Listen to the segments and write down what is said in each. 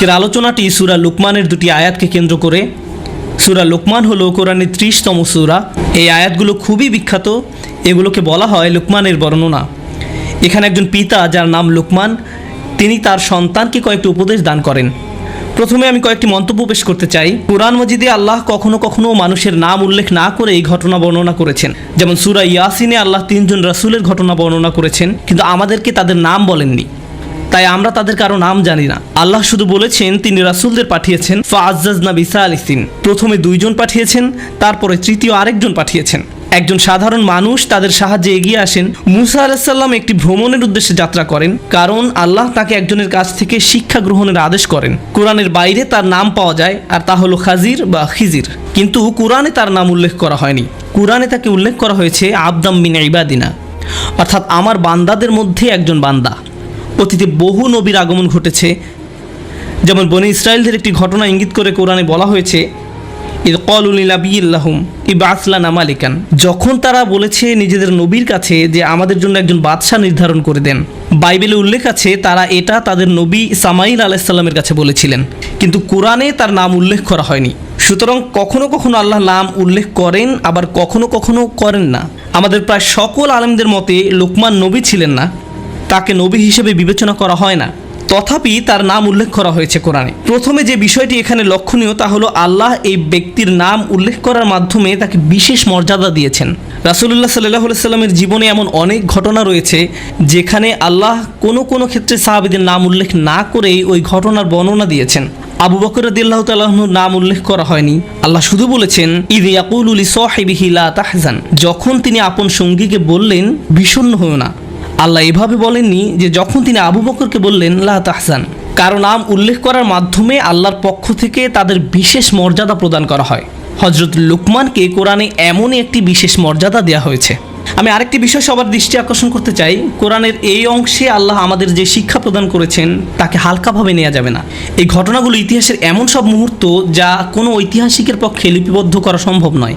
আজকের আলোচনাটি সুরা লুকমানের দুটি আয়াতকে কেন্দ্র করে। সুরা লুকমান হলো কোরআনের ত্রিশতম সুরা। এই আয়াতগুলো খুবই বিখ্যাত। এগুলোকে বলা হয় লুকমানের বর্ণনা। এখানে একজন পিতা যার নাম লুকমান, তিনি তার সন্তানকে কয়েকটি উপদেশ দান করেন। প্রথমে আমি কয়েকটি মন্তব্য পেশ করতে চাই। কোরআন মজিদে আল্লাহ কখনো কখনো মানুষের নাম উল্লেখ না করে এই ঘটনা বর্ণনা করেছেন। যেমন সুরা ইয়াসিনে আল্লাহ তিনজন রাসূলের ঘটনা বর্ণনা করেছেন, কিন্তু আমাদেরকে তাদের নাম বলেননি। তাই আমরা তাদের কারও নাম জানি না। আল্লাহ শুধু বলেছেন, তিনি রাসূলদের পাঠিয়েছেন ফাআজ্জাজ না বিসা আলিসিন প্রথমে দুইজন পাঠিয়েছেন, তারপরে তৃতীয় আরেকজন পাঠিয়েছেন। একজন সাধারণ মানুষ তাদের সাহায্যে এগিয়ে আসেন। মুসা আলাহিসাল্লাম একটি ভ্রমণের উদ্দেশ্যে যাত্রা করেন, কারণ আল্লাহ তাকে একজনের কাছ থেকে শিক্ষা গ্রহণের আদেশ করেন। কোরআনের বাইরে তার নাম পাওয়া যায়, আর তা হলো খাজির বা খিজির। কিন্তু কোরআনে তার নাম উল্লেখ করা হয়নি। কোরআনে তাকে উল্লেখ করা হয়েছে, আবদাম মিন ইবাদিনা। অর্থাৎ আমার বান্দাদের মধ্যে একজন বান্দা। অতীতে বহু নবীর আগমন ঘটেছে। যেমন বনে ইসরায়েলদের একটি ঘটনা ইঙ্গিত করে কোরআনে বলা হয়েছে, ইদ কলুলিলাবিল্লাহুম ইবাসলানা মালিকান। যখন তারা বলেছে নিজেদের নবীর কাছে যে আমাদের জন্য একজন বাদশাহ নির্ধারণ করে দেন, বাইবেলে উল্লেখ আছে তারা এটা তাদের নবী সামাইল আলাইসাল্লামের কাছে বলেছিলেন। কিন্তু কোরআনে তার নাম উল্লেখ করা হয়নি। সুতরাং কখনো কখনো আল্লাহ নাম উল্লেখ করেন, আবার কখনো কখনো করেন না। আমাদের প্রায় সকল আলেমদের মতে লোকমান নবী ছিলেন না। তাকে নবী হিসেবে বিবেচনা করা হয় না। তথাপি তার নাম উল্লেখ করা হয়েছে কোরআনে। প্রথমে যে বিষয়টি এখানে লক্ষণীয় তা হলো আল্লাহ এই ব্যক্তির নাম উল্লেখ করার মাধ্যমে তাকে বিশেষ মর্যাদা দিয়েছেন। রাসুলুল্লাহ সাল্লাহ সাল্লামের জীবনে এমন অনেক ঘটনা রয়েছে, যেখানে আল্লাহ কোনো কোনো ক্ষেত্রে সাহাবিদের নাম উল্লেখ না করেই ওই ঘটনার বর্ণনা দিয়েছেন। আবু বকর রদিল্লাহ তাল্লাহনুর নাম উল্লেখ করা হয়নি। আল্লাহ শুধু বলেছেন ইদ ইয়াকুলুলি সাহিবিহি লা তাহজান। যখন তিনি আপন সঙ্গীকে বললেন, বিষণ্ণ হয়েও না। আল্লাহ এভাবে বলেননি যে যখন তিনি আবু বকরকে বললেন, লা তাহসান কারও নাম উল্লেখ করার মাধ্যমে আল্লাহর পক্ষ থেকে তাদের বিশেষ মর্যাদা প্রদান করা হয়। হজরত লুকমানকে কোরআনে এমনই একটি বিশেষ মর্যাদা দেওয়া হয়েছে। আমি আরেকটি বিষয় সবার দৃষ্টি আকর্ষণ করতে চাই। কোরআনের এই অংশে আল্লাহ আমাদের যে শিক্ষা প্রদান করেছেন, তাকে হালকাভাবে নেওয়া যাবে না। এই ঘটনাগুলো ইতিহাসের এমন সব মুহূর্ত যা কোনো ঐতিহাসিকের পক্ষে লিপিবদ্ধ করা সম্ভব নয়।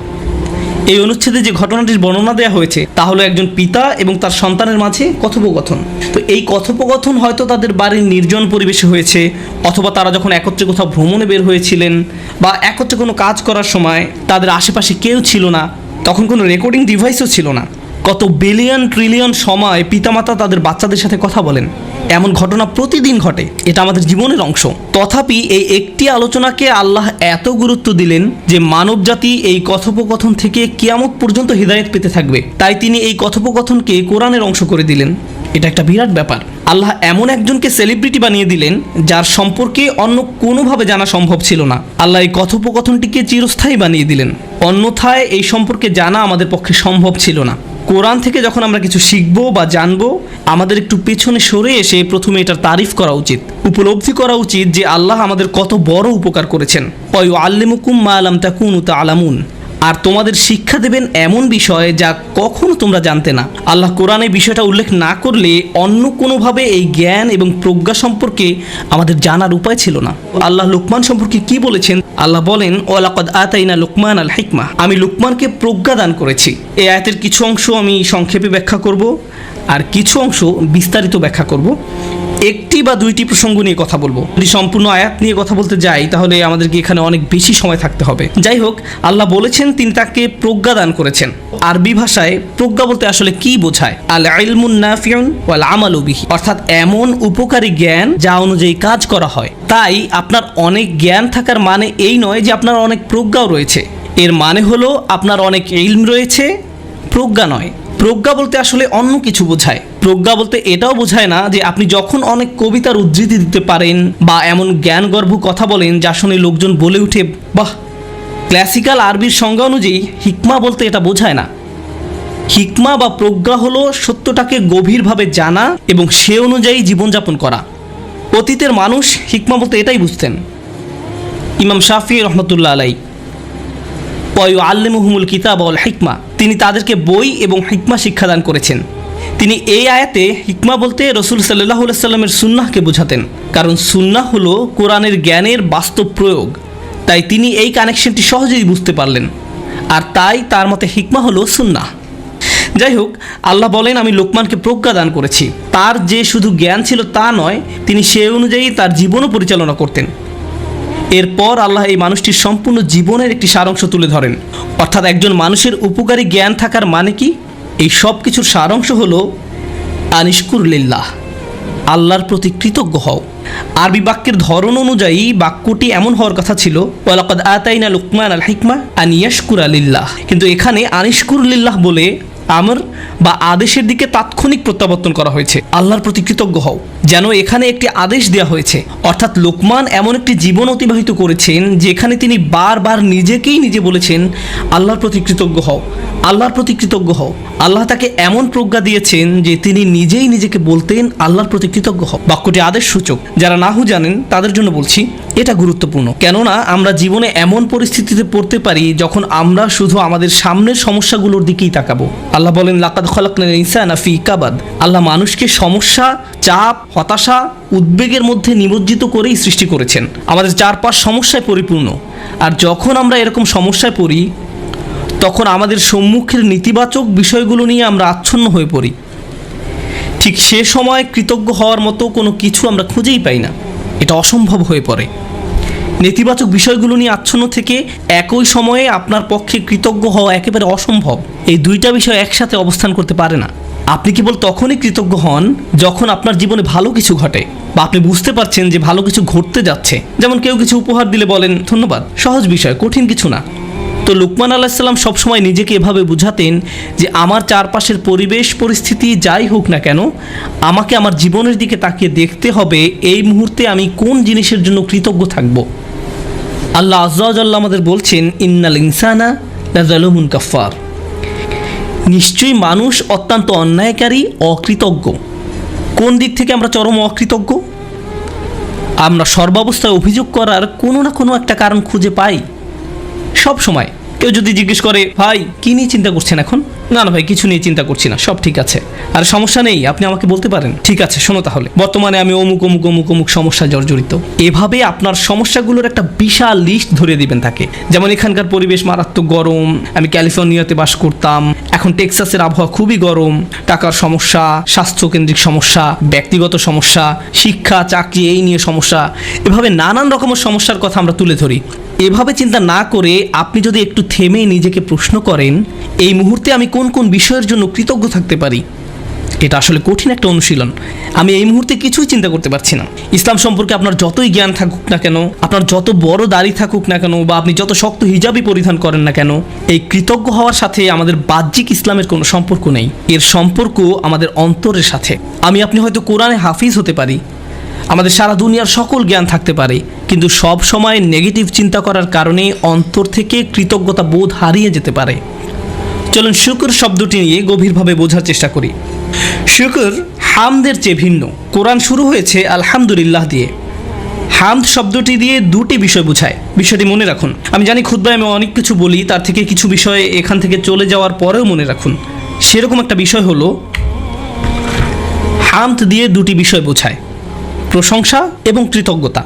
এই অনুচ্ছেদে যে ঘটনাটির বর্ণনা দেওয়া হয়েছে, তা হলো একজন পিতা এবং তার সন্তানের মাঝে কথোপকথন। তো এই কথোপকথন হয়তো তাদের বাড়ির নির্জন পরিবেশে হয়েছে, অথবা তারা যখন একত্রে কোথাও ভ্রমণে বের হয়েছিলেন, বা একত্রে কোনো কাজ করার সময় তাদের আশেপাশে কেউ ছিল না, তখন কোনো রেকর্ডিং ডিভাইসও ছিল না। কত বিলিয়ন ট্রিলিয়ন সময় পিতামাতা তাদের বাচ্চাদের সাথে কথা বলেন। এমন ঘটনা প্রতিদিন ঘটে। এটা আমাদের জীবনের অংশ। তথাপি এই একটি আলোচনাকে আল্লাহ এত গুরুত্ব দিলেন যে মানবজাতি এই কথোপকথন থেকে কিয়ামত পর্যন্ত হৃদায়ত পেতে থাকবে। তাই তিনি এই কথোপকথনকে কোরআনের অংশ করে দিলেন। এটা একটা বিরাট ব্যাপার। আল্লাহ এমন একজনকে সেলিব্রিটি বানিয়ে দিলেন যার সম্পর্কে অন্য কোনোভাবে জানা সম্ভব ছিল না। আল্লাহ এই কথোপকথনটিকে চিরস্থায়ী বানিয়ে দিলেন। অন্যথায় এই সম্পর্কে জানা আমাদের পক্ষে সম্ভব ছিল না। কোরআন থেকে যখন আমরা কিছু শিখব বা জানব, আমাদের একটু পেছনে সরে এসে প্রথমে এটার তারিফ করা উচিত। উপলব্ধি করা উচিত যে আল্লাহ আমাদের কত বড় উপকার করেছেন। পয় আল্লিমুকুম মা আলাম তাকুন তা আলামুন আর তোমাদের শিক্ষা দেবেন এমন বিষয় যা কখনো তোমরা জানতে না। আল্লাহ কোরআনে বিষয়টা উল্লেখ না করলে অন্য কোনোভাবে এই জ্ঞান এবং প্রজ্ঞা সম্পর্কে আমাদের জানার উপায় ছিল না। আল্লাহ লুকমান সম্পর্কে কি বলেছেন? আল্লাহ বলেন, ওয়ালাকাদ আতাইনা লুকমান আল হিকমা। আমি লুকমানকে প্রজ্ঞা দান করেছি। এই আয়াতের কিছু অংশ আমি সংক্ষেপে ব্যাখ্যা করব, আর কিছু অংশ বিস্তারিত ব্যাখ্যা করব। একটি বা দুইটি প্রসঙ্গ নিয়ে কথা বলব। যদি সম্পূর্ণ আয়াত নিয়ে কথা বলতে যাই, তাহলে আমাদেরকে এখানে অনেক বেশি সময় থাকতে হবে। যাই হোক, আল্লাহ বলেছেন, তিনি তাকে প্রজ্ঞা দান করেছেন। আরবি ভাষায় প্রজ্ঞা বলতে আসলে কি বোঝায়? আল ইলমুন নাফিউন অর্থাৎ এমন উপকারী জ্ঞান যা অনুযায়ী কাজ করা হয়। তাই আপনার অনেক জ্ঞান থাকার মানে এই নয় যে আপনার অনেক প্রজ্ঞাও রয়েছে। এর মানে হলো, আপনার অনেক ইলম রয়েছে, প্রজ্ঞা নয়। প্রজ্ঞা বলতে আসলে অন্য কিছু বোঝায়। প্রজ্ঞা বলতে এটাও বোঝায় না যে আপনি যখন অনেক কবিতার উদ্ধৃতি দিতে পারেন বা এমন জ্ঞানগর্ভ কথা বলেন যা শুনে লোকজন বলে উঠে, বাহ ক্লাসিক্যাল আরবির সংজ্ঞা অনুযায়ী হিকমা বলতে এটা বোঝায় না। হিকমা বা প্রজ্ঞা হলো সত্যটাকে গভীরভাবে জানা এবং সে অনুযায়ী জীবনযাপন করা। অতীতের মানুষ হিকমা বলতে এটাই বুঝতেন। ইমাম শাফি রহমতুল্লাহ আলাই। পয় আল্লিমুহুমুল কিতাব অল হিকমা। তিনি তাদেরকে বই এবং হিকমা শিক্ষাদান করেছেন। তিনি এই আয়াতে হিকমা বলতে রসুল সাল্লাহ সাল্লামের সুন্নাহকে বোঝাতেন। কারণ সুন্নাহ হলো কোরআনের জ্ঞানের বাস্তব প্রয়োগ। তাই তিনি এই কানেকশনটি সহজেই বুঝতে পারলেন। আর তাই তার মতে হিকমা হলো সুন্নাহ। যাই হোক, আল্লাহ বলেন, আমি লোকমানকে প্রজ্ঞা দান করেছি। তার যে শুধু জ্ঞান ছিল তা নয়, তিনি সে অনুযায়ী তার জীবনও পরিচালনা করতেন। এরপর আল্লাহ এই মানুষটির সম্পূর্ণ জীবনের একটি সারাংশ তুলে ধরেন। অর্থাৎ একজন মানুষের উপকারী জ্ঞান থাকার মানে কি? এই সব কিছুর সারাংশ হলো আনিশকুরলিল্লাহ, আল্লাহর প্রতি কৃতজ্ঞ হও। আরবি বাক্যের ধরন অনুযায়ী বাক্যটি এমন হওয়ার কথা ছিল, ওয়ালাকাদ আতাইনা লুকমান আল হিকমা আনিয়াসকুর আলিল্লাহ কিন্তু এখানে আনিশকুরলিল্লাহ বলে আমর বা আদেশের দিকে তাৎক্ষণিক প্রত্যাবর্তন করা হয়েছে। আল্লাহর প্রতি কৃতজ্ঞ হও। যেন এখানে একটি আদেশ দেওয়া হয়েছে। অর্থাৎ লোকমান এমন একটি জীবন অতিবাহিত করেছেন, যেখানে তিনি বারবার নিজেকেই নিজে বলেছেন, আল্লাহর প্রতি কৃতজ্ঞ হও, আল্লাহর প্রতি কৃতজ্ঞ হও। আল্লাহ তাকে এমন প্রজ্ঞা দিয়েছেন যে তিনি নিজেই নিজেকে বলতেন, আল্লাহর প্রতি কৃতজ্ঞ হও। বাক্যটি আদেশ সূচক। যারা নাহু জানেন, তাদের জন্য বলছি, এটা গুরুত্বপূর্ণ। কেননা, আমরা জীবনে এমন পরিস্থিতিতে পড়তে পারি যখন আমরা শুধু আমাদের সামনের সমস্যাগুলোর দিকেই তাকাবো। আল্লাহ বলেন, লাকাদ খলাকনা ইনসান ফি কাবাদ। আল্লাহ মানুষকে সমস্যা চাপ, হতাশা, উদ্বেগের মধ্যে নিমজ্জিত করেই সৃষ্টি করেছেন। আমাদের চারপাশ সমস্যায় পরিপূর্ণ। আর যখন আমরা এরকম সমস্যায় পড়ি, তখন আমাদের সম্মুখের নেতিবাচক বিষয়গুলো নিয়ে আমরা আচ্ছন্ন হয়ে পড়ি। ঠিক সে সময় কৃতজ্ঞ হওয়ার মতো কোনো কিছু আমরা খুঁজেই পাই না। এটা অসম্ভব হয়ে পড়ে। নেতিবাচক বিষয়গুলো নিয়ে আচ্ছন্ন থেকে একই সময়ে আপনার পক্ষে কৃতজ্ঞ হওয়া একেবারে অসম্ভব। এই দুইটা বিষয় একসাথে অবস্থান করতে পারে না। আপনি কেবল তখনই কৃতজ্ঞ হন যখন আপনার জীবনে ভালো কিছু ঘটে বা আপনি বুঝতে পারছেন যে ভালো কিছু ঘটতে যাচ্ছে। যেমন কেউ কিছু উপহার দিলে বলেন, ধন্যবাদ, সহজ বিষয়, কঠিন কিছু না। তো লুকমান আলাহিসাল্লাম সবসময় নিজেকে এভাবে বুঝাতেন যে, আমার চারপাশের পরিবেশ, পরিস্থিতি যাই হোক না কেন, আমাকে আমার জীবনের দিকে তাকিয়ে দেখতে হবে এই মুহূর্তে আমি কোন জিনিসের জন্য কৃতজ্ঞ থাকব। আল্লাহ আজ্লাহ আমাদের বলছেন, ইন্নাল ইনসানা লাজালুমুন কাফার নিশ্চয়ই মানুষ অত্যন্ত অন্যায়কারী, অকৃতজ্ঞ। কোন দিক থেকে আমরা চরম অকৃতজ্ঞ? আমরা সর্বাবস্থায় অভিযোগ করার কোনো না কোনো একটা কারণ খুঁজে পাই। সব সময় কেউ যদি জিজ্ঞেস করে, ভাই, কী নিয়ে চিন্তা করছেন এখন? না না ভাই, কিছু নিয়ে চিন্তা করছি না, সব ঠিক আছে। আর সমস্যা নেই, আপনি আমাকে বলতে পারেন। ঠিক আছে, শোনো তাহলে। বর্তমানে আমি অমুক অমুক অমুক অমুক সমস্যা জর্জরিত। এভাবে আপনার সমস্যাগুলোর একটা বিশাল লিস্ট ধরে দিবেন তাকে। যেমন এখানকার পরিবেশ মারাত্মক গরম, আমি ক্যালিফোর্নিয়াতে বাস করতাম। এখন টেক্সাসের আবহাওয়া খুবই গরম, টাকার সমস্যা, স্বাস্থ্যকেন্দ্রিক সমস্যা, ব্যক্তিগত সমস্যা, শিক্ষা, চাকরি, এই নিয়ে সমস্যা। এভাবে নানান রকমের সমস্যার কথা আমরা তুলে ধরি। এভাবে চিন্তা না করে আপনি যদি একটু থেমে নিজেকে প্রশ্ন করেন, এই মুহূর্তে আমি কোন কোন বিষয়ের জন্য কৃতজ্ঞ থাকতে পারি? এটা আসলে কঠিন একটা অনুশীলন। আমি এই মুহূর্তে কিছুই চিন্তা করতে পারছি না। ইসলাম সম্পর্কে আপনার যতই জ্ঞান থাকুক না কেন, আপনার যত বড় দাড়ি থাকুক না কেন বা আপনি যত শক্ত হিজাবই পরিধান করেন না কেন, এই কৃতজ্ঞ হওয়ার সাথে আমাদের বাহ্যিক ইসলামের কোনো সম্পর্ক নেই। এর সম্পর্ক আমাদের অন্তরের সাথে। আমি আপনি হয়তো কোরআনে হাফিজ হতে পারি আমাদের সারা দুনিয়ার সকল জ্ঞান থাকতে পারে, কিন্তু সব সময় নেগেটিভ চিন্তা করার কারণে অন্তর থেকে কৃতজ্ঞতা বোধ হারিয়ে যেতে পারে। চলুন শুকর শব্দটি নিয়ে গভীরভাবে বোঝার চেষ্টা করি। শুকর হামদের চেয়ে ভিন্ন। কোরআন শুরু হয়েছে আলহামদুলিল্লাহ দিয়ে। হামদ শব্দটি দিয়ে দুটি বিষয় বোঝায়। বিষয়টি মনে রাখুন। আমি জানি খুদ্ায় আমি অনেক কিছু বলি, তার থেকে কিছু বিষয় এখান থেকে চলে যাওয়ার পরেও মনে রাখুন। সেরকম একটা বিষয় হলো, হামদ দিয়ে দুটি বিষয় বোঝায়। প্রশংসা এবং কৃতজ্ঞতা।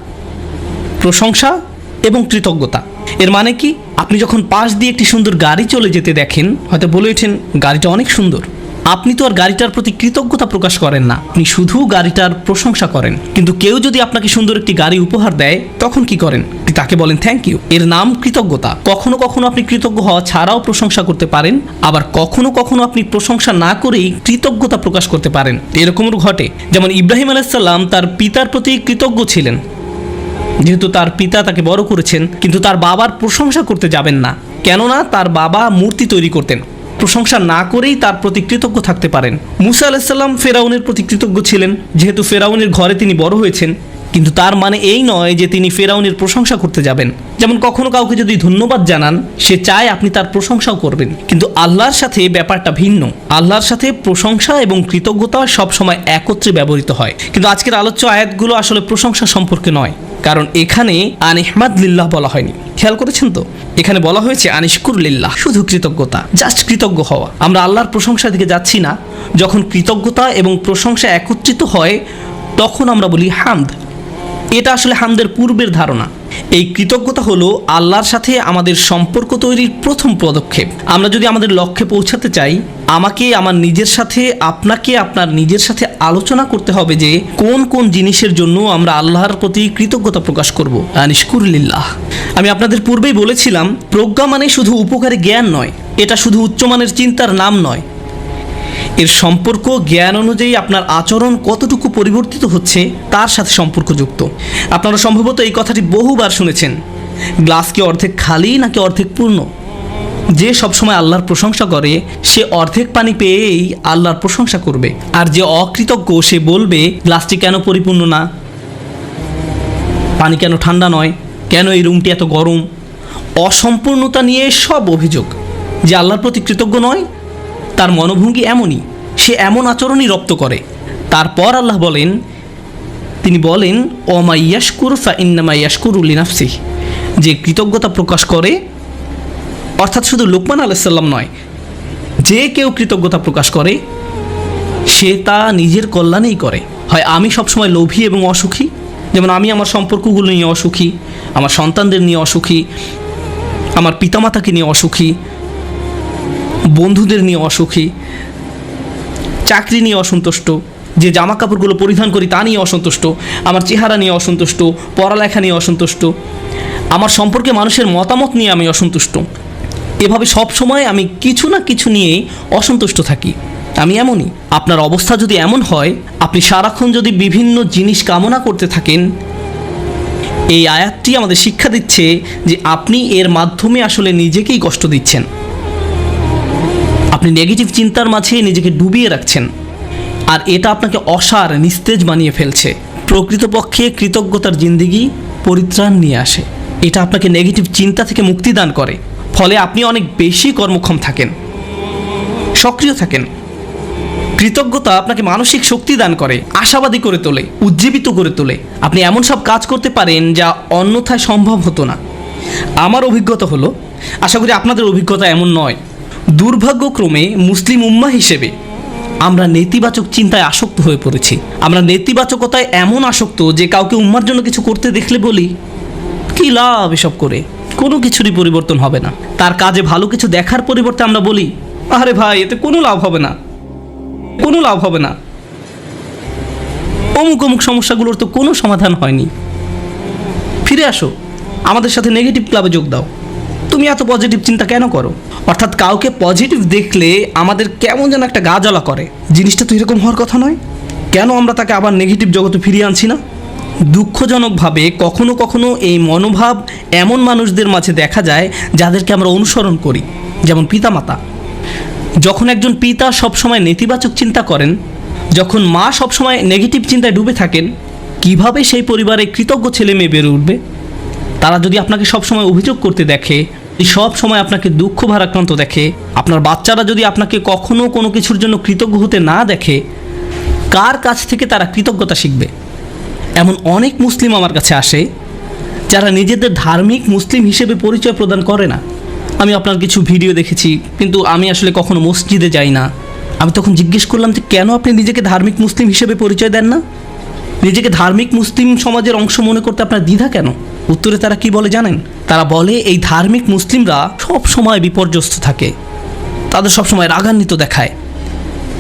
প্রশংসা এবং কৃতজ্ঞতা। এর মানে কি? আপনি যখন পাশ দিয়ে একটি সুন্দর গাড়ি চলে যেতে দেখেন, হয়তো বলে গাড়িটা অনেক সুন্দর। আপনি তো আর গাড়িটার প্রতি কৃতজ্ঞতা প্রকাশ করেন না। আপনি শুধু গাড়িটার প্রশংসা করেন। কিন্তু কেউ যদি আপনাকে সুন্দর একটি গাড়ি উপহার দেয়, তখন কি করেন? তাকে বলেন থ্যাংক ইউ এর নাম কৃতজ্ঞতা। কখনো কখনো আপনি কৃতজ্ঞ হওয়া ছাড়াও প্রশংসা করতে পারেন, আবার কখনো কখনো আপনি প্রশংসা না করেই কৃতজ্ঞতা প্রকাশ করতে পারেন। এরকমও ঘটে। যেমন ইব্রাহিম আলাইসাল্লাম তার পিতার প্রতি কৃতজ্ঞ ছিলেন। যেহেতু তার পিতা তাকে বড় করেছেন, কিন্তু তার বাবার প্রশংসা করতে যাবেন না। কেননা তার বাবা মূর্তি তৈরি করতেন। প্রশংসা না করেই তার প্রতি কৃতজ্ঞ থাকতে পারেন। মুসা আলাহিসাল্লাম ফেরাউনের প্রতি কৃতজ্ঞ ছিলেন। যেহেতু ফেরাউনের ঘরে তিনি বড় হয়েছেন কিন্তু তার মানে এই নয় যে তিনি ফেরাউনের প্রশংসা করতে যাবেন। যেমন কখনো কাউকে যদি ধন্যবাদ জানান, সে চায় আপনি তার প্রশংসাও করবেন। কিন্তু আল্লাহর সাথে ব্যাপারটা ভিন্ন। আল্লাহর সাথে প্রশংসা এবং কৃতজ্ঞতা সবসময় একত্রে ব্যবহৃত হয়। কিন্তু আজকের আলোচ্য আয়াতগুলো আসলে প্রশংসা সম্পর্কে নয়। কারণ এখানে আনিহমাদ লিল্লাহ বলা হয়নি। খেয়াল করেছেন তো? এখানে বলা হয়েছে আনিশকুর লিল্লাহ, শুধু কৃতজ্ঞতা, জাস্ট কৃতজ্ঞ হওয়া। আমরা আল্লাহর প্রশংসার দিকে যাচ্ছি না। যখন কৃতজ্ঞতা এবং প্রশংসা একত্রিত হয়, তখন আমরা বলি হামদ। এটা আসলে হামদের পূর্বের ধারণা। এই কৃতজ্ঞতা হলো আল্লাহর সাথে আমাদের সম্পর্ক তৈরির প্রথম পদক্ষেপ। আমরা যদি আমাদের লক্ষ্যে পৌঁছাতে চাই, আমাকে, আমার নিজের সাথে, আপনাকে, আপনার নিজের সাথে আলোচনা করতে হবে যে কোন কোন জিনিসের জন্য আমরা আল্লাহর প্রতি কৃতজ্ঞতা প্রকাশ করব। আনিশকুরলিল্লাহ। আমি আপনাদের পূর্বেই বলেছিলাম, প্রজ্ঞা মানে শুধু উপকারী জ্ঞান নয়, এটা শুধু উচ্চমানের চিন্তার নাম নয়। এর সম্পর্ক জ্ঞান অনুযায়ী আপনার আচরণ কতটুকু পরিবর্তিত হচ্ছে তার সাথে সম্পর্কযুক্ত। আপনারা সম্ভবত এই কথাটি বহুবার শুনেছেন। গ্লাস কি অর্ধেক খালি নাকি অর্ধেক পূর্ণ? যে সবসময় আল্লাহর প্রশংসা করে, সে অর্ধেক পানি পেয়েই আল্লাহর প্রশংসা করবে। আর যে অকৃতজ্ঞ, সে বলবে, গ্লাসটি কেন পরিপূর্ণ না? পানি কেন ঠান্ডা নয়? কেন এই রুমটি এত গরম? অসম্পূর্ণতা নিয়ে সব অভিযোগ। যে আল্লাহর প্রতি কৃতজ্ঞ নয় তার মনোভঙ্গি এমনই, সে এমন আচরণই রপ্ত করে। তারপর আল্লাহ বলেন, তিনি বলেন ওমা ইয়াসকুর ফা ইন্নামা ইয়াসকুর উল্লিনাফসি যে কৃতজ্ঞতা প্রকাশ করে, অর্থাৎ শুধু লোকমান আলাইসাল্লাম নয়, যে কেউ কৃতজ্ঞতা প্রকাশ করে, সে তা নিজের কল্যাণেই করে। হয় আমি সবসময় লোভী এবং অসুখী? যেমন আমি আমার সম্পর্কগুলো নিয়ে অসুখী, আমার সন্তানদের নিয়ে অসুখী, আমার পিতামাতাকে নিয়ে অসুখী বন্ধুদের নিয়ে অসুখী, চাকরি নিয়ে অসন্তুষ্ট, যে জামা কাপড়গুলো পরিধান করি তা নিয়ে অসন্তুষ্ট, আমার চেহারা নিয়ে অসন্তুষ্ট, পড়ালেখা নিয়ে অসন্তুষ্ট, আমার সম্পর্কে মানুষের মতামত নিয়ে আমি অসন্তুষ্ট। এভাবে সব সময় আমি কিছু না কিছু নিয়ে অসন্তুষ্ট থাকি। আমি এমনই, আপনার অবস্থা যদি এমন হয়, আপনি সারাক্ষণ যদি বিভিন্ন জিনিস কামনা করতে থাকেন, এই আয়াতটি আমাদের শিক্ষা দিচ্ছে যে আপনি এর মাধ্যমে আসলে নিজেকেই কষ্ট দিচ্ছেন। আপনি নেগেটিভ চিন্তার মাঝে নিজেকে ডুবিয়ে রাখছেন। আর এটা আপনাকে অসার, নিস্তেজ বানিয়ে ফেলছে। প্রকৃতপক্ষে কৃতজ্ঞতার জিন্দিগি পরিত্রাণ নিয়ে আসে। এটা আপনাকে নেগেটিভ চিন্তা থেকে মুক্তি দান করে। ফলে আপনি অনেক বেশি কর্মক্ষম থাকেন। সক্রিয় থাকেন। কৃতজ্ঞতা আপনাকে মানসিক শক্তি দান করে, আশাবাদী করে তোলে, উজ্জীবিত করে তোলে। আপনি এমন সব কাজ করতে পারেন যা অন্যথায় সম্ভব হতো না। আমার অভিজ্ঞতা হলো, আশা করি আপনাদের অভিজ্ঞতা এমন নয়। দুর্ভাগ্যক্রমে মুসলিম উম্মা হিসেবে আমরা নেতিবাচক চিন্তায় আসক্ত হয়ে পড়েছি। আমরা নেতিবাচকতায় এমন আসক্ত যে কাউকে উম্মার জন্য কিছু করতে দেখলে বলি, কি লাভ এসব করে? কোনো কিছুরই পরিবর্তন হবে না। তার কাজে ভালো কিছু দেখার পরিবর্তে আমরা বলি, আরে ভাই, এতে কোনো লাভ হবে না। কোনো লাভ হবে না। অমুক অমুক সমস্যাগুলোর তো কোনো সমাধান হয়নি। ফিরে আসো। আমাদের সাথে নেগেটিভ ক্লাবে যোগ দাও। তুমি এত পজিটিভ চিন্তা কেন করো? অর্থাৎ কাউকে পজিটিভ দেখলে আমাদের কেমন যেন একটা গা জ্বালা করে। জিনিসটা তো এরকম হওয়ার কথা নয়। কেন আমরা তাকে আবার নেগেটিভ জগতে ফিরিয়ে আনছি না? দুঃখজনকভাবে কখনো কখনো এই মনোভাব এমন মানুষদের মাঝে দেখা যায় যাদেরকে আমরা অনুসরণ করি, যেমন পিতামাতা। যখন একজন পিতা সবসময় নেতিবাচক চিন্তা করেন, যখন মা সবসময় নেগেটিভ চিন্তায় ডুবে থাকেন, কীভাবে সেই পরিবারে কৃতজ্ঞ ছেলে মেয়ে বেড়ে উঠবে? তারা যদি আপনাকে সবসময় অভিযোগ করতে দেখে সব সময় আপনাকে দুঃখ ভারাক্রান্ত দেখে, আপনার বাচ্চারা যদি আপনাকে কখনো কোনো কিছুর জন্য কৃতজ্ঞ হতে না দেখে, কার কাছ থেকে তারা কৃতজ্ঞতা শিখবে? এমন অনেক মুসলিম আমার কাছে আসে, যারা নিজেদের ধার্মিক মুসলিম হিসেবে পরিচয় প্রদান করে না। আমি আপনার কিছু ভিডিও দেখেছি, কিন্তু আমি আসলে কখনো মসজিদে যাই না। আমি তখন জিজ্ঞেস করলাম যে কেন আপনি নিজেকে ধার্মিক মুসলিম হিসেবে পরিচয় দেন না? নিজেকে ধার্মিক মুসলিম সমাজের অংশ মনে করতে আপনার দ্বিধা কেন? উত্তরে তারা কি বলে জানেন? তারা বলে, এই ধার্মিক মুসলিমরা সব সময় বিপর্যস্ত থাকে। তাদের সবসময় রাগান্বিত দেখায়।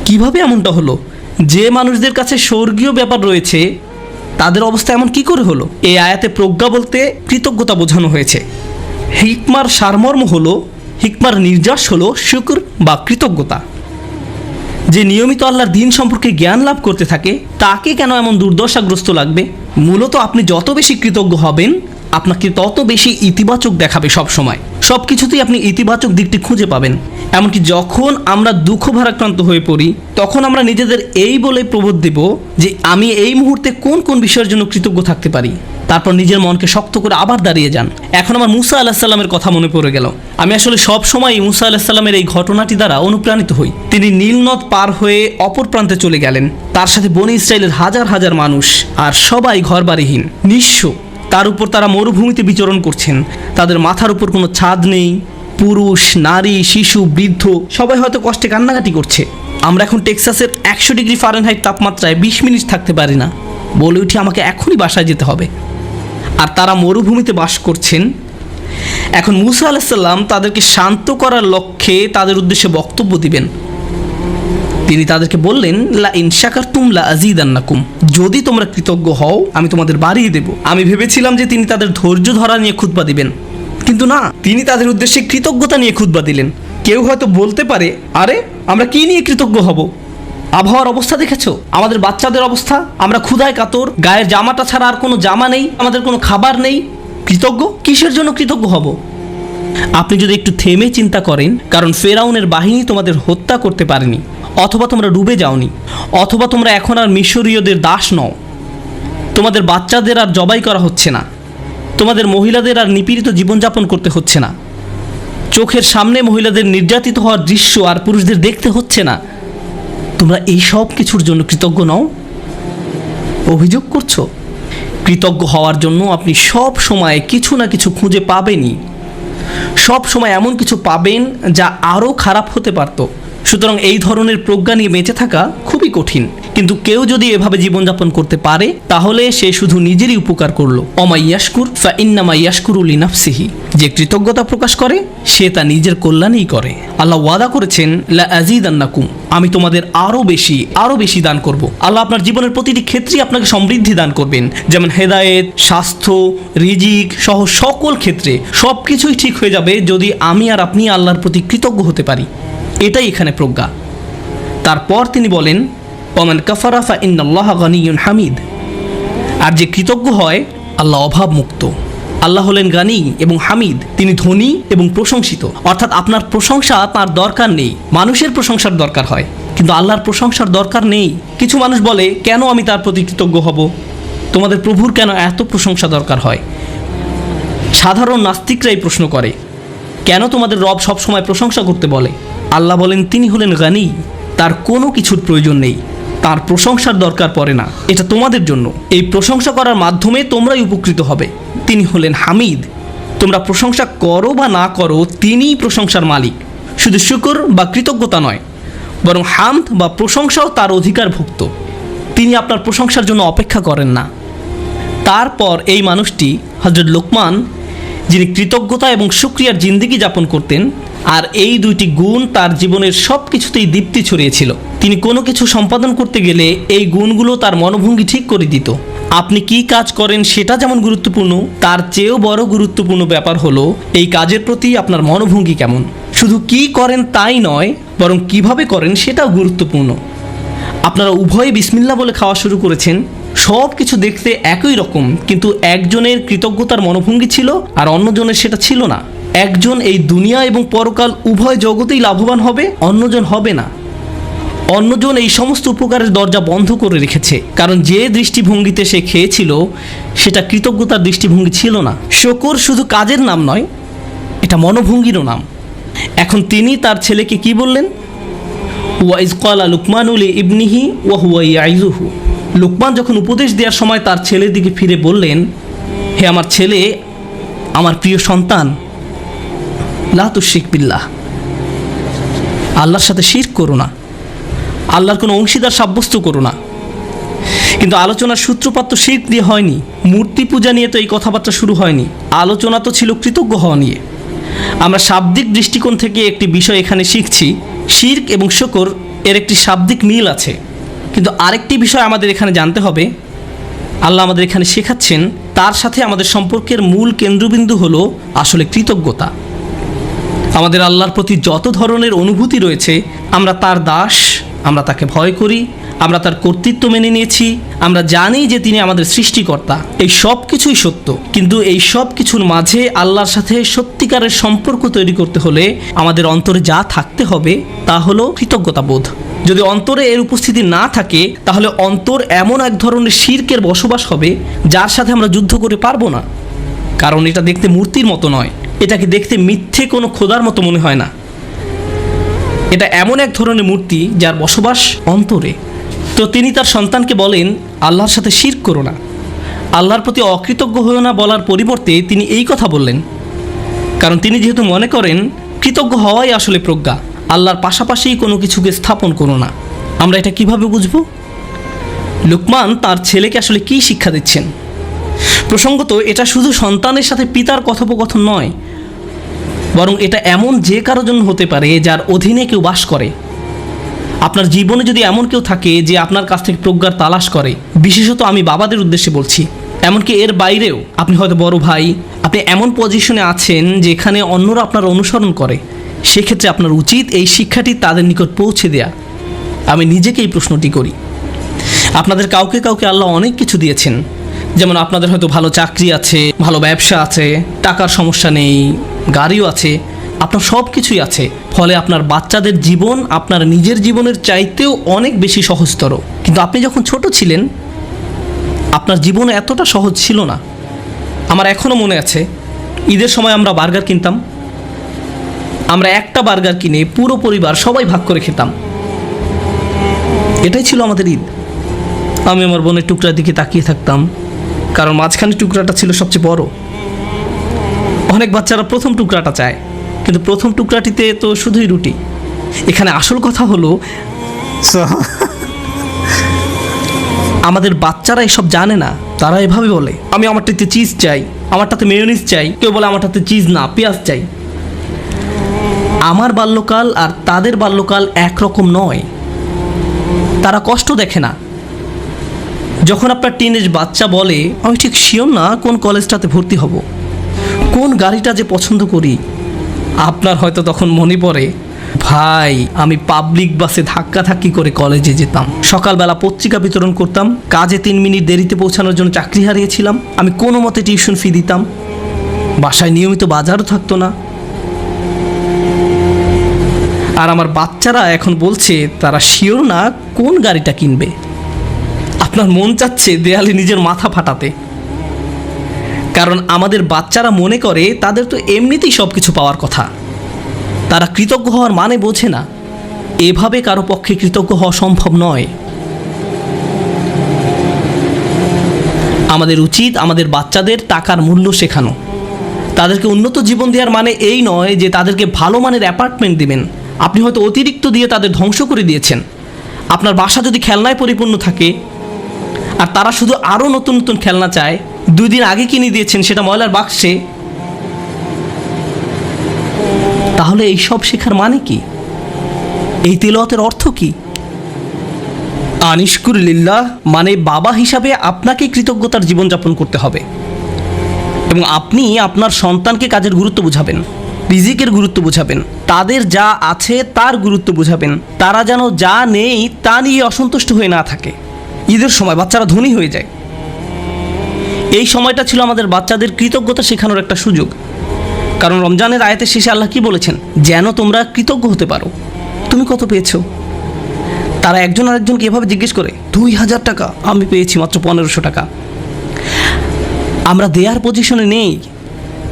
কীভাবে এমনটা হলো? যে মানুষদের কাছে স্বর্গীয় ব্যাপার রয়েছে, তাদের অবস্থা এমন কি করে হলো? এই আয়াতে প্রজ্ঞা বলতে কৃতজ্ঞতা বোঝানো হয়েছে। হিকমার সারমর্ম হলো, হিকমার নির্যাস হলো শুক্র বা কৃতজ্ঞতা। যে নিয়মিত আল্লাহর দিন সম্পর্কে জ্ঞান লাভ করতে থাকে, তাকে কেন এমন দুর্দশাগ্রস্ত লাগবে? মূলত আপনি যত বেশি কৃতজ্ঞ হবেন, আপনাকে তত বেশি ইতিবাচক দেখাবে সব সময় সব কিছুতেই আপনি ইতিবাচক দিকটি খুঁজে পাবেন। এমনকি যখন আমরা দুঃখ ভারাক্রান্ত হয়ে পড়ি, তখন আমরা নিজেদের এই বলে প্রবোধ দেব যে আমি এই মুহূর্তে কোন কোন বিষয়ের জন্য কৃতজ্ঞ থাকতে পারি। তারপর নিজের মনকে শক্ত করে আবার দাঁড়িয়ে যান। এখন আমার মুসা আল্লাহ সাল্লামের কথা মনে পড়ে গেল। আমি আসলে সব সময় মুসা আল্লাহ সাল্লামের এই ঘটনাটি দ্বারা অনুপ্রাণিত হই। তিনি নীলনদ পার হয়ে অপর প্রান্তে চলে গেলেন। তার সাথে বনি ইসরায়েলের হাজার হাজার মানুষ আর সবাই ঘরবাড়িহীন। নিঃস্ব। তার উপর তারা মরুভূমিতে বিচরণ করছেন। তাদের মাথার উপর কোনো ছাদ নেই। পুরুষ, নারী, শিশু, বৃদ্ধ, সবাই হয়তো কষ্টে কান্নাকাটি করছে। আমরা এখন টেক্সাসের একশো ডিগ্রি ফারেনহাইট তাপমাত্রায় বিশ মিনিট থাকতে পারি না। বলে উঠি আমাকে এখনই বাসায় যেতে হবে। আর তারা মরুভূমিতে বাস করছেন। এখন মুসা আলাহিসাল্লাম তাদেরকে শান্ত করার লক্ষ্যে তাদের উদ্দেশ্যে বক্তব্য দিবেন। তিনি তাদেরকে বললেন, লা ইনশাকার তুমলা আজিদান্নাকুম যদি তোমরা কৃতজ্ঞ হও, আমি তোমাদের বাড়িয়ে দেব। আমি ভেবেছিলাম যে তিনি তাদের ধৈর্য ধরা নিয়ে খুতবা দিবেন। কিন্তু না, তিনি তাদের উদ্দেশ্যে কৃতজ্ঞতা নিয়ে খুতবা দিলেন। কেউ হয়তো বলতে পারে, আরে, আমরা কি নিয়ে কৃতজ্ঞ হব? আবহাওয়ার অবস্থা দেখেছ? আমাদের বাচ্চাদের অবস্থা, আমরা ক্ষুধায় কাতর, গায়ের জামাটা ছাড়া আর কোনো জামা নেই, আমাদের কোনো খাবার নেই। কৃতজ্ঞ? কিসের জন্য কৃতজ্ঞ হব? আপনি যদি একটু থেমে চিন্তা করেন, কারণ ফেরাউনের বাহিনী তোমাদের হত্যা করতে পারেনি, অথবা তোমরা ডুবে যাওনি, অথবা তোমরা এখন আর মিশরীয়দের দাস নও। তোমাদের বাচ্চাদের আর জবাই করা হচ্ছে না। তোমাদের মহিলাদের আর নিপীড়িত জীবনযাপন করতে হচ্ছে না। চোখের সামনে মহিলাদের নির্যাতিত হওয়ার দৃশ্য আর পুরুষদের দেখতে হচ্ছে না। তোমরা এই সব কিছুর জন্য কৃতজ্ঞ নও। অভিযোগ করছ? কৃতজ্ঞ হওয়ার জন্য আপনি সব সময় কিছু না কিছু খুঁজে পাবেনই। সব সময় এমন কিছু পাবেন যা আরও খারাপ হতে পারত। সুতরাং এই ধরনের প্রজ্ঞা নিয়ে বেঁচে থাকা খুবই কঠিন। কিন্তু কেউ যদি এভাবে জীবনযাপন করতে পারে, তাহলে সে শুধু নিজেরই উপকার করল। অমাইয়াসকুর ফা ইন্নামা ইয়াসকুরুল ইনাফসিহি যে কৃতজ্ঞতা প্রকাশ করে, সে তা নিজের কল্যাণেই করে। আল্লাহ ওয়াদা করেছেন, লা আজিদান্নাকুম আমি তোমাদের আরও বেশি আরও বেশি দান করব। আল্লাহ আপনার জীবনের প্রতিটি ক্ষেত্রেই আপনাকে সমৃদ্ধি দান করবেন। যেমন হেদায়েত, স্বাস্থ্য, রিজিক সহ সকল ক্ষেত্রে সব কিছুই ঠিক হয়ে যাবে যদি আমি আর আপনি আল্লাহর প্রতি কৃতজ্ঞ হতে পারি। এটাই এখানে প্রজ্ঞা। তারপর তিনি বলেন, ওমান কাফারা ফা ইন্নাল্লাহ গানিয়ুন হামিদ। আর যে কৃতজ্ঞ হয়, আল্লাহ অভাব মুক্ত আল্লাহ হলেন গানি এবং হামিদ। তিনি ধনী এবং প্রশংসিত। অর্থাৎ আপনার প্রশংসা তার দরকার নেই। মানুষের প্রশংসার দরকার হয়। কিন্তু আল্লাহর প্রশংসার দরকার নেই। কিছু মানুষ বলে, কেন আমি তার প্রতি কৃতজ্ঞ হব? তোমাদের প্রভুর কেন এত প্রশংসা দরকার হয়? সাধারণ নাস্তিকরাই প্রশ্ন করে, কেন তোমাদের রব সবসময় প্রশংসা করতে বলে? আল্লাহ বলেন, তিনি হলেন গানি, তার কোনো কিছুর প্রয়োজন নেই। তার প্রশংসার দরকার পড়ে না। এটা তোমাদের জন্য। এই প্রশংসা করার মাধ্যমে তোমরাই উপকৃত হবে। তিনি হলেন হামিদ। তোমরা প্রশংসা করো বা না করো, তিনিই প্রশংসার মালিক। শুধু শুকর বা কৃতজ্ঞতা নয়, বরং হামদ বা প্রশংসাও তার অধিকারভুক্ত। তিনি আপনার প্রশংসার জন্য অপেক্ষা করেন না। তারপর এই মানুষটি হজরত লোকমান যিনি কৃতজ্ঞতা এবং সুক্রিয়ার জিন্দিগি যাপন করতেন, আর এই দুইটি গুণ তার জীবনের সব কিছুতেই দীপ্তি ছড়িয়েছিল। তিনি কোনো কিছু সম্পাদন করতে গেলে এই গুণগুলো তার মনোভঙ্গি ঠিক করে দিত। আপনি কি কাজ করেন সেটা যেমন গুরুত্বপূর্ণ, তার চেয়েও বড় গুরুত্বপূর্ণ ব্যাপার হলো, এই কাজের প্রতি আপনার মনোভঙ্গি কেমন। শুধু কি করেন তাই নয়, বরং কীভাবে করেন সেটাও গুরুত্বপূর্ণ। আপনারা উভয়ে বিসমিল্লা বলে খাওয়া শুরু করেছেন। সব কিছু দেখতে একই রকম, কিন্তু একজনের কৃতজ্ঞতার মনোভঙ্গি ছিল আর অন্যজনের সেটা ছিল না। একজন এই দুনিয়া এবং পরকাল উভয় জগতেই লাভবান হবে, অন্যজন হবে না। অন্যজন এই সমস্ত উপকারের দরজা বন্ধ করে রেখেছে, কারণ যে দৃষ্টিভঙ্গিতে সে খেয়েছিল, সেটা কৃতজ্ঞতার দৃষ্টিভঙ্গি ছিল না। শকর শুধু কাজের নাম নয়, এটা মনোভঙ্গিরও নাম। এখন তিনি তার ছেলেকে কি বললেন? ওয়াইজ কলা লুকমানুল ইবনিহি ওয়াহুয়া ইয়াইজুহু লুকমান যখন উপদেশ দেওয়ার সময় তার ছেলের দিকে ফিরে বললেন, হে আমার ছেলে, আমার প্রিয় সন্তান লা তুশিক বিল্লাহ। আল্লাহর সাথে শির করো না। আল্লাহর কোনো অংশীদার সাব্যস্ত করো না। কিন্তু আলোচনার সূত্রপাত তো শির্ক দিয়ে হয়নি, মূর্তি পূজা নিয়ে তো এই কথাবার্তা শুরু হয়নি। আলোচনা তো ছিল কৃতজ্ঞ হওয়া নিয়ে। আমরা শাব্দিক দৃষ্টিকোণ থেকে একটি বিষয় এখানে শিখছি, শির্ক এবং শকর এর একটি শাব্দিক মিল আছে। কিন্তু আরেকটি বিষয় আমাদের এখানে জানতে হবে। আল্লাহ আমাদের এখানে শেখাচ্ছেন, তার সাথে আমাদের সম্পর্কের মূল কেন্দ্রবিন্দু হলো আসলে কৃতজ্ঞতা। আমাদের আল্লাহর প্রতি যত ধরনের অনুভূতি রয়েছে, আমরা তার দাস, আমরা তাকে ভয় করি, আমরা তার কর্তৃত্ব মেনে নিয়েছি, আমরা জানি যে তিনি আমাদের সৃষ্টিকর্তা। এই সব কিছুই সত্য। কিন্তু এই সব কিছুর মাঝে আল্লাহর সাথে সত্যিকারের সম্পর্ক তৈরি করতে হলে আমাদের অন্তরে যা থাকতে হবে, তা হলো কৃতজ্ঞতা বোধ যদি অন্তরে এর উপস্থিতি না থাকে, তাহলে অন্তর এমন এক ধরনের শির্কের বসবাস হবে, যার সাথে আমরা যুদ্ধ করে পারব না। কারণ এটা দেখতে মূর্তির মতো নয়। এটাকে দেখতে মিথ্যে কোনো খোদার মতো মনে হয় না। এটা এমন এক ধরনের মূর্তি যার বসবাস অন্তরে। তো তিনি তার সন্তানকে বলেন, আল্লাহর সাথে শির করো না। আল্লাহর প্রতি অকৃতজ্ঞ হয়েও না বলার পরিবর্তে তিনি এই কথা বললেন। কারণ তিনি যেহেতু মনে করেন, কৃতজ্ঞ হওয়াই আসলে প্রজ্ঞা। আল্লাহর পাশাপাশি কোনো কিছুকে স্থাপন করো না। আমরা এটা কীভাবে বুঝব? লুকমান তার ছেলেকে আসলে কী শিক্ষা দিচ্ছেন? প্রসঙ্গত, এটা শুধু সন্তানের সাথে পিতার কথোপকথন নয়, বরং এটা এমন যে কারও জন্য হতে পারে যার অধীনে কেউ বাস করে। আপনার জীবনে যদি এমন কেউ থাকে যে আপনার কাছ থেকে প্রজ্ঞার তালাশ করে, বিশেষত আমি বাবাদের উদ্দেশ্যে বলছি। এমনকি এর বাইরেও, আপনি হয়তো বড় ভাই, আপনি এমন পজিশনে আছেন যেখানে অন্যরা আপনার অনুসরণ করে। সেক্ষেত্রে আপনার উচিত এই শিক্ষাটি তাদের নিকট পৌঁছে দেয়া। আমি নিজেকে এই প্রশ্নটি করি। আপনাদের কাউকে কাউকে আল্লাহ অনেক কিছু দিয়েছেন। যেমন আপনাদের হয়তো ভালো চাকরি আছে, ভালো ব্যবসা আছে, টাকার সমস্যা নেই, গাড়িও আছে, আপনার সব কিছুই আছে। ফলে আপনার বাচ্চাদের জীবন আপনার নিজের জীবনের চাইতেও অনেক বেশি সহজতর। কিন্তু আপনি যখন ছোট ছিলেন, আপনার জীবন এতটা সহজ ছিল না। আমার এখনও মনে আছে, ঈদের সময় আমরা বার্গার কিনতাম। আমরা একটা বার্গার কিনে পুরো পরিবার সবাই ভাগ করে খেতাম। এটাই ছিল আমাদের ঈদ। আমি আমার বোনের টুকরার দিকে তাকিয়ে থাকতাম কারণ মাঝখানে টুকরাটা ছিল সবচেয়ে বড়। অনেক বাচ্চারা প্রথম টুকরাটা চায় কিন্তু প্রথম টুকরাটিতে তো শুধুই রুটি। এখানে আসল কথা হলো আমাদের বাচ্চারা এসব জানে না তারা এভাবে বলে আমি আমারটাতে চিজ চাই আমারটাতে মেয়োনিজ চাই। কেউ বলে আমারটাতে চিজ না পেঁয়াজ চাই। আমার বাল্যকাল আর তাদের বাল্যকাল একরকম নয়। তারা কষ্ট দেখে না। যখন আপনার টিনেজ বাচ্চা বলে, আমি ঠিক শিওর না কোন কলেজটাতে ভর্তি হব, কোন গাড়িটা যে পছন্দ করি। আপনার হয়তো তখন মনে পড়ে, ভাই, আমি পাবলিক বাসে ধাক্কাধাক্কি করে কলেজে যেতাম। সকালবেলা পত্রিকা বিতরণ করতাম, কাজে তিন মিনিট দেরিতে পৌঁছানোর জন্য চাকরি হারিয়েছিলাম। আমি কোনো মতে টিউশন ফি দিতাম। বাসায় নিয়মিত বাজারও থাকতো না। আর আমার বাচ্চারা এখন বলছে, তারা শিওর না কোন গাড়িটা কিনবে? আপনার মন চাচ্ছে দেয়ালে নিজের মাথা ফাটাতে। কারণ আমাদের বাচ্চারা মনে করে তাদের তো এমনিতেই সব কিছু পাওয়ার কথা। তারা কৃতজ্ঞ হওয়ার মানে বোঝে না। এভাবে কারও পক্ষে কৃতজ্ঞ হওয়া সম্ভব নয়। আমাদের উচিত আমাদের বাচ্চাদের টাকার মূল্য শেখানো। তাদেরকে উন্নত জীবন দেওয়ার মানে এই নয় যে তাদেরকে ভালো মানের অ্যাপার্টমেন্ট দিবেন। আপনি হয়তো অতিরিক্ত দিয়ে তাদের ধ্বংস করে দিয়েছেন। আপনার বাসা যদি খেলনায় পরিপূর্ণ থাকে, আর তারা শুধু আরও নতুন নতুন খেলনা চায়, দুই দিন আগে কিনে দিয়েছেন সেটা ময়লার বাক্সে, তাহলে এই সব শেখার মানে কি? এই তেলাওয়াতের অর্থ কি? আনিশকুরলিল্লাহ মানে বাবা হিসাবে আপনাকে কৃতজ্ঞতার জীবনযাপন করতে হবে। এবং আপনি আপনার সন্তানকে কাজের গুরুত্ব বুঝাবেন। রিজিকের গুরুত্ব বুঝাবেন। তাদের যা আছে তার গুরুত্ব বুঝাবেন। তারা যেন যা নেই তা নিয়ে অসন্তুষ্ট হয়ে না থাকে। ঈদের সময় বাচ্চারা ধনী হয়ে যায়। এই সময়টা ছিল আমাদের বাচ্চাদের কৃতজ্ঞতা শেখানোর একটা সুযোগ। কারণ রমজানের আয়াতের শেষে আল্লাহ কি বলেছেন? যেন তোমরা কৃতজ্ঞ হতে পারো। তুমি কত পেয়েছ? তারা একজন আরেকজনকে এভাবে জিজ্ঞেস করে, দুই হাজার টাকা? আমি পেয়েছি মাত্র পনেরোশো টাকা। আমরা দেয়ার পজিশনে নেই।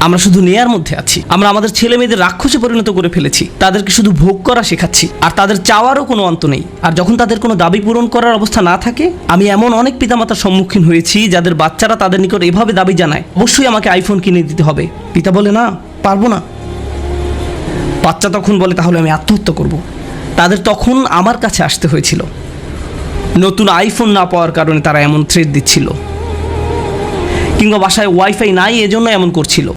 আমরা শুধু নেয়ার মধ্যে আছি। আমরা আমাদের ছেলে মেয়েদের রাক্ষসে পরিণত করে ফেলেছি। তাদেরকে শুধু ভোগ করা শেখাচ্ছি। আর তাদের চাওয়ারও কোনো অন্ত নেই। আর যখন তাদের কোনো দাবি পূরণ করার অবস্থা না থাকে, আমি এমন অনেক পিতামাতার সম্মুখীন হয়েছি, যাদের বাচ্চারা তাদের নিকট এভাবে দাবি জানায়, অবশ্যই আমাকে আইফোন কিনে দিতে হবে। পিতা বলে, না, পারব না। বাচ্চা তখন বলে, তাহলে আমি আত্মহত্যা করব। তাদের তখন আমার কাছে আসতে হয়েছিল। নতুন আইফোন না পাওয়ার কারণে তারা এমন থ্রেড দিচ্ছিল। কিংবা বাসায় ওয়াইফাই নাই, এজন্য এমন করছিল।